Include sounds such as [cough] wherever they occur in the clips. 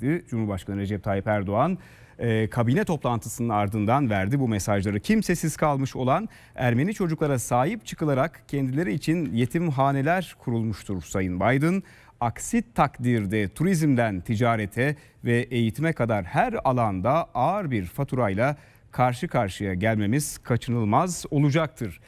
Cumhurbaşkanı Recep Tayyip Erdoğan e, kabine toplantısının ardından verdi bu mesajları. Kimsesiz kalmış olan Ermeni çocuklara sahip çıkılarak kendileri için yetimhaneler kurulmuştur Sayın Biden. Aksi takdirde turizmden ticarete ve eğitime kadar her alanda ağır bir faturayla karşı karşıya gelmemiz kaçınılmaz olacaktır.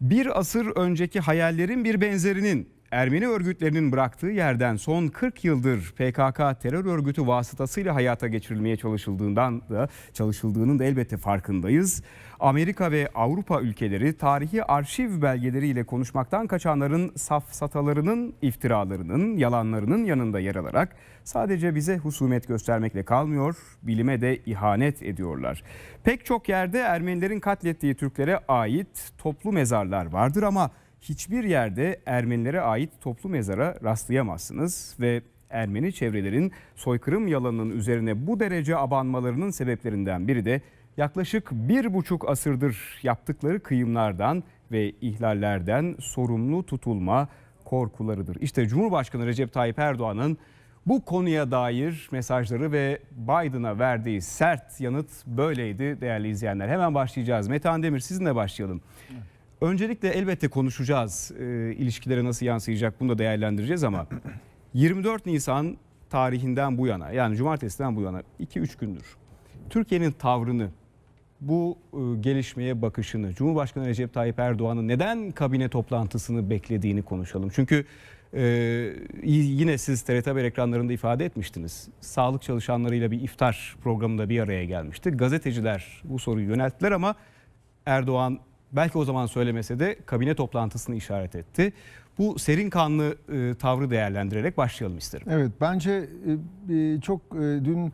Bir asır önceki hayallerin bir benzerinin Ermeni örgütlerinin bıraktığı yerden son 40 yıldır PKK terör örgütü vasıtasıyla hayata geçirilmeye çalışıldığından da çalışıldığının da elbette farkındayız. Amerika ve Avrupa ülkeleri tarihi arşiv belgeleriyle konuşmaktan kaçanların safsatalarının, iftiralarının, yalanlarının yanında yer alarak sadece bize husumet göstermekle kalmıyor, bilime de ihanet ediyorlar. Pek çok yerde Ermenilerin katlettiği Türklere ait toplu mezarlar vardır ama hiçbir yerde Ermenilere ait toplu mezara rastlayamazsınız ve Ermeni çevrelerin soykırım yalanının üzerine bu derece abanmalarının sebeplerinden biri de yaklaşık bir buçuk asırdır yaptıkları kıyımlardan ve ihlallerden sorumlu tutulma korkularıdır. İşte Cumhurbaşkanı Recep Tayyip Erdoğan'ın bu konuya dair mesajları ve Biden'a verdiği sert yanıt böyleydi değerli izleyenler. Hemen başlayacağız. Metehan Demir sizinle başlayalım. Öncelikle elbette konuşacağız. E, ilişkilere nasıl yansıyacak bunu da değerlendireceğiz ama [clears throat] 24 Nisan tarihinden bu yana yani cumartesiden bu yana 2-3 gündür Türkiye'nin tavrını bu e, gelişmeye bakışını Cumhurbaşkanı Recep Tayyip Erdoğan'ın neden kabine toplantısını beklediğini konuşalım. Çünkü e, yine siz TRT Haber ekranlarında ifade etmiştiniz. Sağlık çalışanlarıyla bir iftar programında bir araya gelmişti. Gazeteciler bu soruyu yönelttiler ama Erdoğan belki o zaman söylemese de kabine toplantısını işaret etti. Bu serin kanlı e, tavrı değerlendirerek başlayalım isterim. Evet bence e, çok e, dün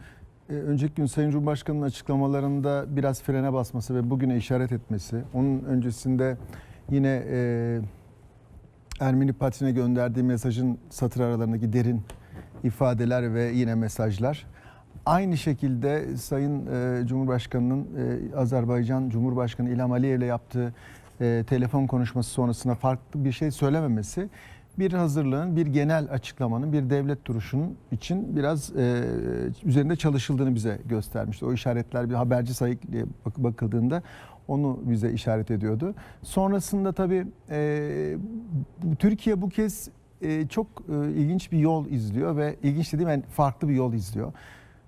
e, önceki gün Sayın Cumhurbaşkanı'nın açıklamalarında biraz frene basması ve bugüne işaret etmesi. Onun öncesinde yine e, Ermeni Patriğine gönderdiği mesajın satır aralarındaki derin ifadeler ve yine mesajlar. Aynı şekilde Sayın e, Cumhurbaşkanı'nın e, Azerbaycan Cumhurbaşkanı İlham Aliyev ile yaptığı e, telefon konuşması sonrasında farklı bir şey söylememesi bir hazırlığın, bir genel açıklamanın, bir devlet duruşunun için biraz e, üzerinde çalışıldığını bize göstermişti. O işaretler bir haberci sayıklığa bak- bakıldığında onu bize işaret ediyordu. Sonrasında tabii e, Türkiye bu kez e, çok e, ilginç bir yol izliyor ve ilginç dediğim yani farklı bir yol izliyor.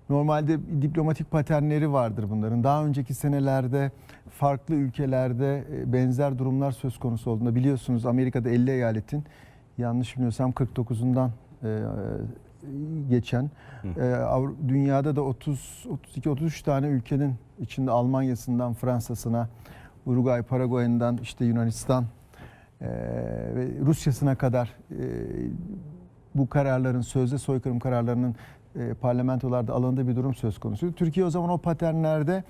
Normalde diplomatik paternleri vardır bunların. Daha önceki senelerde farklı ülkelerde e, benzer durumlar söz konusu olduğunda biliyorsunuz Amerika'da 50 eyaletin yanlış bilmiyorsam 49'undan e, geçen e, Avru- dünyada da 30 32 33 tane ülkenin içinde Almanya'sından Fransa'sına Uruguay, Paraguay'ından işte Yunanistan ve Rusya'sına kadar bu kararların sözde soykırım kararlarının e, parlamentolarda alındığı bir durum söz konusu. Türkiye o zaman o paternlerde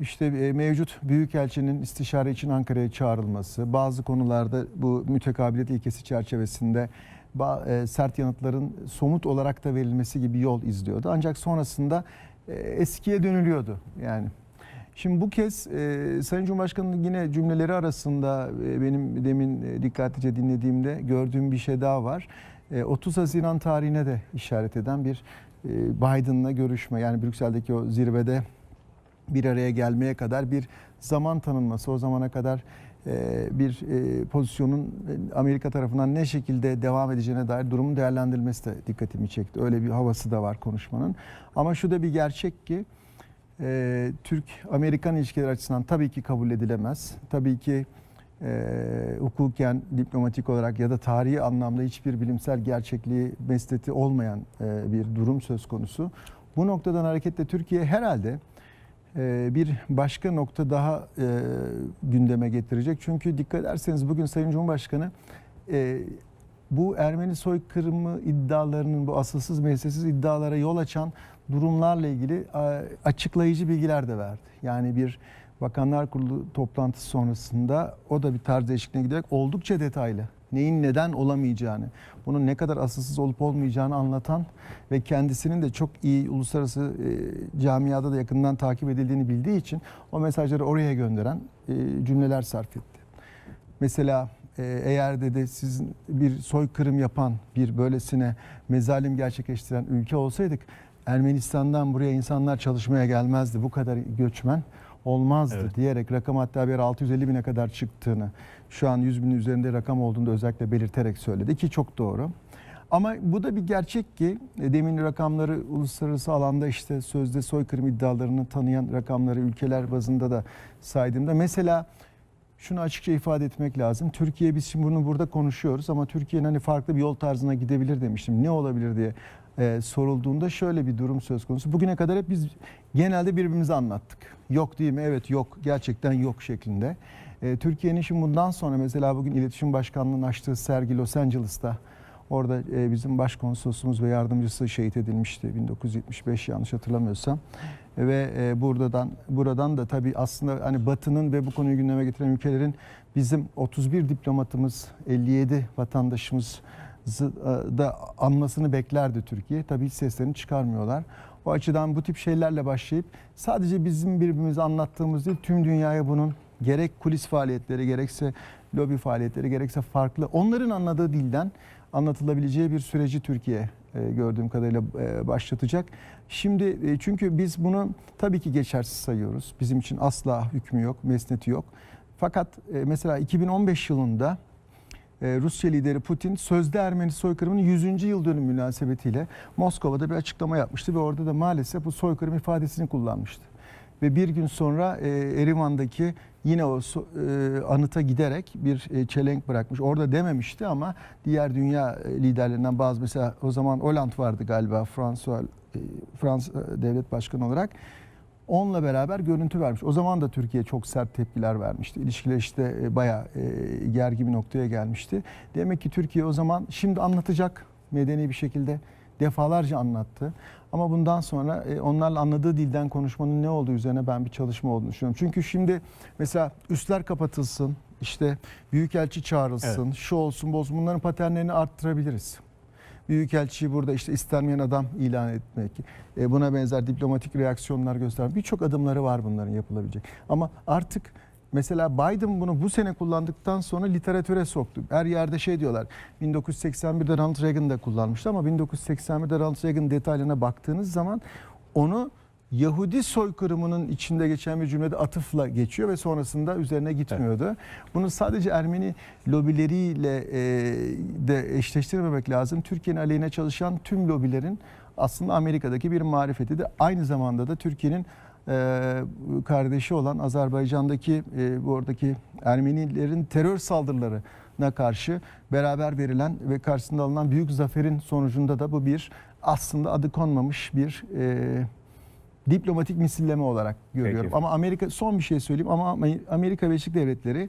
işte e, mevcut büyükelçinin istişare için Ankara'ya çağrılması, bazı konularda bu mütekabiliyet ilkesi çerçevesinde e, sert yanıtların somut olarak da verilmesi gibi yol izliyordu. Ancak sonrasında e, eskiye dönülüyordu yani. Şimdi bu kez e, Sayın Cumhurbaşkanı'nın yine cümleleri arasında e, benim demin e, dikkatlice dinlediğimde gördüğüm bir şey daha var. E, 30 Haziran tarihine de işaret eden bir e, Biden'la görüşme yani Brüksel'deki o zirvede bir araya gelmeye kadar bir zaman tanınması, o zamana kadar e, bir e, pozisyonun e, Amerika tarafından ne şekilde devam edeceğine dair durumun değerlendirilmesi de dikkatimi çekti. Öyle bir havası da var konuşmanın. Ama şu da bir gerçek ki e, Türk-Amerikan ilişkileri açısından tabii ki kabul edilemez. Tabii ki e, hukuken, diplomatik olarak ya da tarihi anlamda hiçbir bilimsel gerçekliği, mesleti olmayan e, bir durum söz konusu. Bu noktadan hareketle Türkiye herhalde e, bir başka nokta daha e, gündeme getirecek. Çünkü dikkat ederseniz bugün Sayın Cumhurbaşkanı e, bu Ermeni soykırımı iddialarının bu asılsız meclisiz iddialara yol açan durumlarla ilgili açıklayıcı bilgiler de verdi. Yani bir Bakanlar Kurulu toplantısı sonrasında o da bir tarz değişikliğine giderek oldukça detaylı neyin neden olamayacağını, bunun ne kadar asılsız olup olmayacağını anlatan ve kendisinin de çok iyi uluslararası e, camiada da yakından takip edildiğini bildiği için o mesajları oraya gönderen e, cümleler sarf etti. Mesela e, eğer dedi siz bir soykırım yapan bir böylesine mezalim gerçekleştiren ülke olsaydık Ermenistan'dan buraya insanlar çalışmaya gelmezdi. Bu kadar göçmen olmazdı Evet. diyerek rakam hatta bir 650 bine kadar çıktığını şu an 100 binin üzerinde rakam olduğunu özellikle belirterek söyledi ki çok doğru. Ama bu da bir gerçek ki e, demin rakamları uluslararası alanda işte sözde soykırım iddialarını tanıyan rakamları ülkeler bazında da saydığımda mesela şunu açıkça ifade etmek lazım. Türkiye biz şimdi bunu burada konuşuyoruz ama Türkiye'nin hani farklı bir yol tarzına gidebilir demiştim. Ne olabilir diye e, sorulduğunda şöyle bir durum söz konusu. Bugüne kadar hep biz genelde birbirimize anlattık. Yok değil mi? Evet yok. Gerçekten yok şeklinde. E, Türkiye'nin şimdi bundan sonra mesela bugün İletişim Başkanlığı'nın açtığı sergi Los Angeles'ta Orada e, bizim başkonsolosumuz ve yardımcısı şehit edilmişti 1975 yanlış hatırlamıyorsam. Ve e, buradan buradan da tabii aslında hani Batı'nın ve bu konuyu gündeme getiren ülkelerin bizim 31 diplomatımız, 57 vatandaşımız da anmasını beklerdi Türkiye. Tabii hiç seslerini çıkarmıyorlar. O açıdan bu tip şeylerle başlayıp sadece bizim birbirimize anlattığımız değil tüm dünyaya bunun gerek kulis faaliyetleri gerekse lobi faaliyetleri gerekse farklı onların anladığı dilden anlatılabileceği bir süreci Türkiye e, gördüğüm kadarıyla e, başlatacak. Şimdi e, çünkü biz bunu tabii ki geçersiz sayıyoruz. Bizim için asla hükmü yok, mesneti yok. Fakat e, mesela 2015 yılında e, Rusya lideri Putin sözde Ermeni soykırımının 100. yıl dönümü münasebetiyle Moskova'da bir açıklama yapmıştı ve orada da maalesef bu soykırım ifadesini kullanmıştı. Ve bir gün sonra e, Erivan'daki yine o e, anıta giderek bir e, çelenk bırakmış. Orada dememişti ama diğer dünya e, liderlerinden bazı mesela o zaman Hollande vardı galiba Fransa e, Fransa e, devlet başkanı olarak. Onunla beraber görüntü vermiş. O zaman da Türkiye çok sert tepkiler vermişti. İlişkiler işte e, bayağı e, gergin bir noktaya gelmişti. Demek ki Türkiye o zaman şimdi anlatacak medeni bir şekilde defalarca anlattı. Ama bundan sonra e, onlarla anladığı dilden konuşmanın ne olduğu üzerine ben bir çalışma olduğunu düşünüyorum. Çünkü şimdi mesela üstler kapatılsın, işte büyükelçi çağrılsın, şu olsun bu olsun bunların paternlerini arttırabiliriz. Büyükelçiyi burada işte istenmeyen adam ilan etmek, e, buna benzer diplomatik reaksiyonlar göstermek birçok adımları var bunların yapılabilecek. Ama artık mesela Biden bunu bu sene kullandıktan sonra literatüre soktu. Her yerde şey diyorlar 1981'de Ronald Reagan da kullanmıştı ama 1981'de Ronald Reagan detaylarına baktığınız zaman onu Yahudi soykırımının içinde geçen bir cümlede atıfla geçiyor ve sonrasında üzerine gitmiyordu. Bunu sadece Ermeni lobileriyle e, de eşleştirmemek lazım. Türkiye'nin aleyhine çalışan tüm lobilerin aslında Amerika'daki bir marifeti de aynı zamanda da Türkiye'nin e, kardeşi olan Azerbaycan'daki e, bu oradaki Ermenilerin terör saldırılarına karşı beraber verilen ve karşısında alınan büyük zaferin sonucunda da bu bir aslında adı konmamış bir e, diplomatik misilleme olarak görüyorum. Peki. Ama Amerika son bir şey söyleyeyim ama Amerika Birleşik Devletleri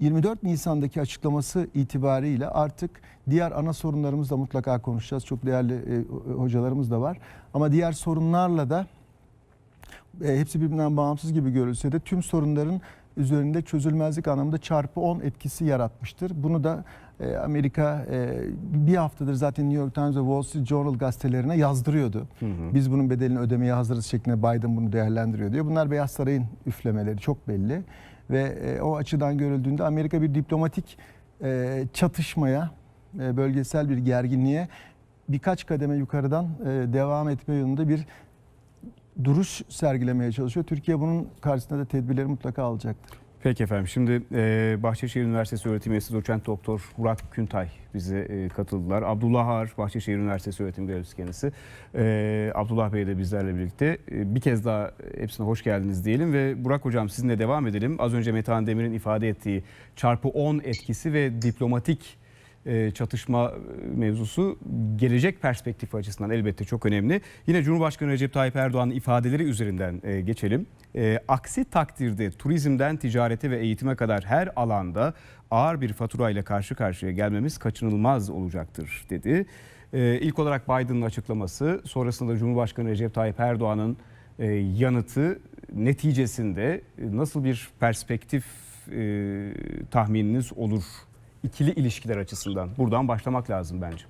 24 Nisan'daki açıklaması itibariyle artık diğer ana sorunlarımızla mutlaka konuşacağız. Çok değerli e, hocalarımız da var. Ama diğer sorunlarla da e, hepsi birbirinden bağımsız gibi görülse de tüm sorunların üzerinde çözülmezlik anlamında çarpı 10 etkisi yaratmıştır. Bunu da e, Amerika e, bir haftadır zaten New York Times ve Wall Street Journal gazetelerine yazdırıyordu. Biz bunun bedelini ödemeye hazırız şeklinde Biden bunu değerlendiriyor diyor. Bunlar Beyaz Saray'ın üflemeleri çok belli. Ve e, o açıdan görüldüğünde Amerika bir diplomatik çatışmaya, bölgesel bir gerginliğe birkaç kademe yukarıdan devam etme yolunda bir duruş sergilemeye çalışıyor. Türkiye bunun karşısında da tedbirleri mutlaka alacaktır. Peki efendim. Şimdi Bahçeşehir Üniversitesi öğretim üyesi doçent doktor Burak Küntay bize katıldılar. Abdullah Har, Bahçeşehir Üniversitesi öğretim görevlisi kendisi. Abdullah Bey de bizlerle birlikte. Bir kez daha hepsine hoş geldiniz diyelim ve Burak Hocam sizinle devam edelim. Az önce Metehan Demir'in ifade ettiği çarpı 10 etkisi ve diplomatik çatışma e, mevzusu gelecek perspektifi açısından elbette çok önemli. Yine Cumhurbaşkanı Recep Tayyip Erdoğan'ın ifadeleri üzerinden e, geçelim. E, aksi takdirde turizmden ticarete ve eğitime kadar her alanda ağır bir faturayla karşı karşıya gelmemiz kaçınılmaz olacaktır dedi. E, ilk olarak Biden'ın açıklaması, sonrasında Cumhurbaşkanı Recep Tayyip Erdoğan'ın e, yanıtı neticesinde e, nasıl bir perspektif e, tahmininiz olur ikili ilişkiler açısından? Buradan başlamak lazım bence.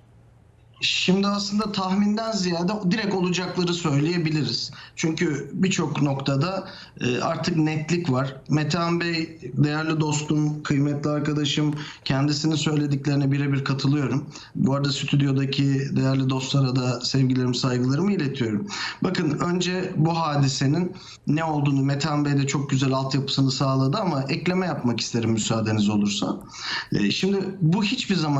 Şimdi aslında tahminden ziyade direkt olacakları söyleyebiliriz. Çünkü birçok noktada e, artık netlik var. Metehan Bey değerli dostum, kıymetli arkadaşım kendisinin söylediklerine birebir katılıyorum. Bu arada stüdyodaki değerli dostlara da sevgilerimi, saygılarımı iletiyorum. Bakın önce bu hadisenin ne olduğunu Metehan Bey de çok güzel altyapısını sağladı ama ekleme yapmak isterim müsaadeniz olursa. E, Şimdi bu hiçbir zaman